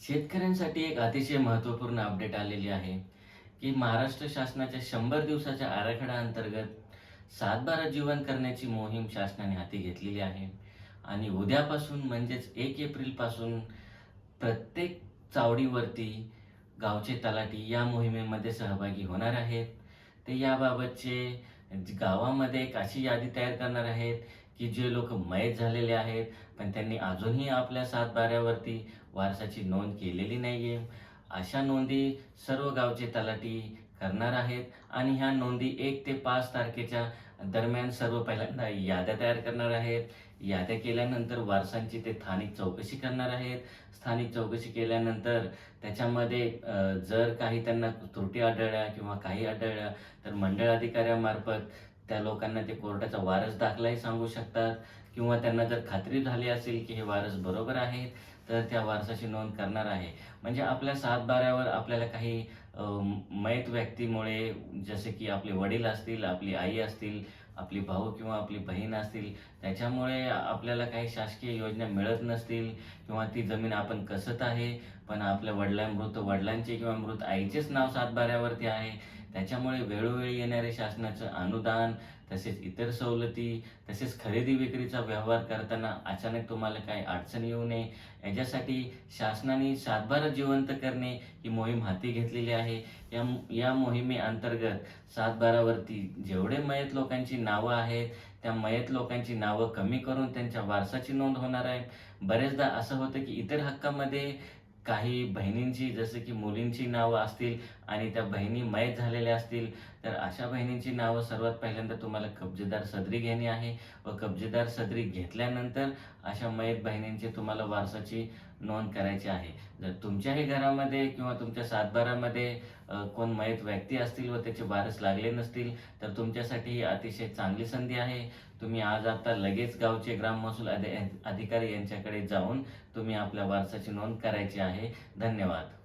शेतकऱ्यांसाठी एक अतिशय महत्त्वपूर्ण अपडेट आलेली आहे की महाराष्ट्र शासनाच्या शंभर दिवसाच्या आराखडा अंतर्गत सातबारा जीवन करण्याची मोहीम शासनाने हाती घेतलेली आहे. आणि उद्यापासून म्हणजेच एक एप्रिलपासून प्रत्येक चावडीवरती गावचे तलाठी या मोहिमेमध्ये सहभागी होणार आहेत. ते याबाबतचे गावामध्ये एक अशी यादी तयार करणार आहेत की जे लोक मयत झालेले आहेत पण त्यांनी अजूनही आपल्या सातबाऱ्यावरती वारसाची नोंद केलेली नाही आहे अशा नोंदी सर्व गावचे तलाठी करणार आहेत आणि ह्या नोंदी एक ते पाच तारखेच्या दरम्यान सर्व पहिल्यांदा याद्या तयार करणार आहेत. याद्या केल्यानंतर वारसांची ते स्थानिक चौकशी करणार आहेत. स्थानिक चौकशी केल्यानंतर त्याच्यामध्ये जर काही त्यांना त्रुटी आढळल्या किंवा काही आढळल्या तर मंडळ अधिकाऱ्यामार्फत त्या लोकांना ते कोर्टाचा वारस दाखलाही सांगू शकतात. किंवा त्यांना जर खात्री झाली असेल की हे वारस बरोबर आहे तर त्या वारसाची नोंद करणार आहे. म्हणजे आपल्या सातबाऱ्यावर आपल्याला काही मयत व्यक्तीमुळे जसे की आपले वडील असतील आपली आई असतील आपली भाऊ किंवा आपली बहीण असतील त्याच्यामुळे आपल्याला काही शासकीय योजना मिळत नसतील किंवा ती जमीन आपण कसत आहे पण आपल्या वडिलां मृत वडिलांचे किंवा मृत आईचेच नाव सातबाऱ्यावरती आहे त्याच्यामुळे वेळोवेळी येणारे शासनाचं अनुदान तसेच इतर सवलती तसेच खरेदी विक्रीचा व्यवहार करताना अचानक तुम्हाला काही अडचण येऊ नये. याच्यासाठी शासनाने सातबारा जिवंत करणे ही मोहीम हाती घेतलेली आहे. या या मोहिमेअंतर्गत सातबारावरती जेवढे मयत लोकांची नावं आहेत त्या मयत लोकांची नावं कमी करून त्यांच्या वारसाची नोंद होणार आहे. बरेचदा असं होतं की इतर हक्कामध्ये काही बहिणींची जसं की मुलींची नावं असतील आणि त्या बहिणी मयत झालेल्या असतील तर अशा बहिणींची नावं सर्वात पहिल्यांदा तुम्हाला कब्जेदार सदरी घेणे आहे व कब्जेदार सदरी घेतल्यानंतर अशा मयत बहिणींची तुम्हाला वारसाची नोंद करायची आहे. जर तुमच्याही घरामध्ये किंवा तुमच्या सातबारामध्ये कोण मयत व्यक्ती असतील व त्याचे वारस लागले नसतील तर तुमच्यासाठी ही अतिशय चांगली संधी आहे. तुम्ही आज आता लगेच गावचे ग्राम महसूल अधिकारी यांच्याकडे जाऊन तुम्ही आपल्या वारसाची नोंद करायची आहे. धन्यवाद.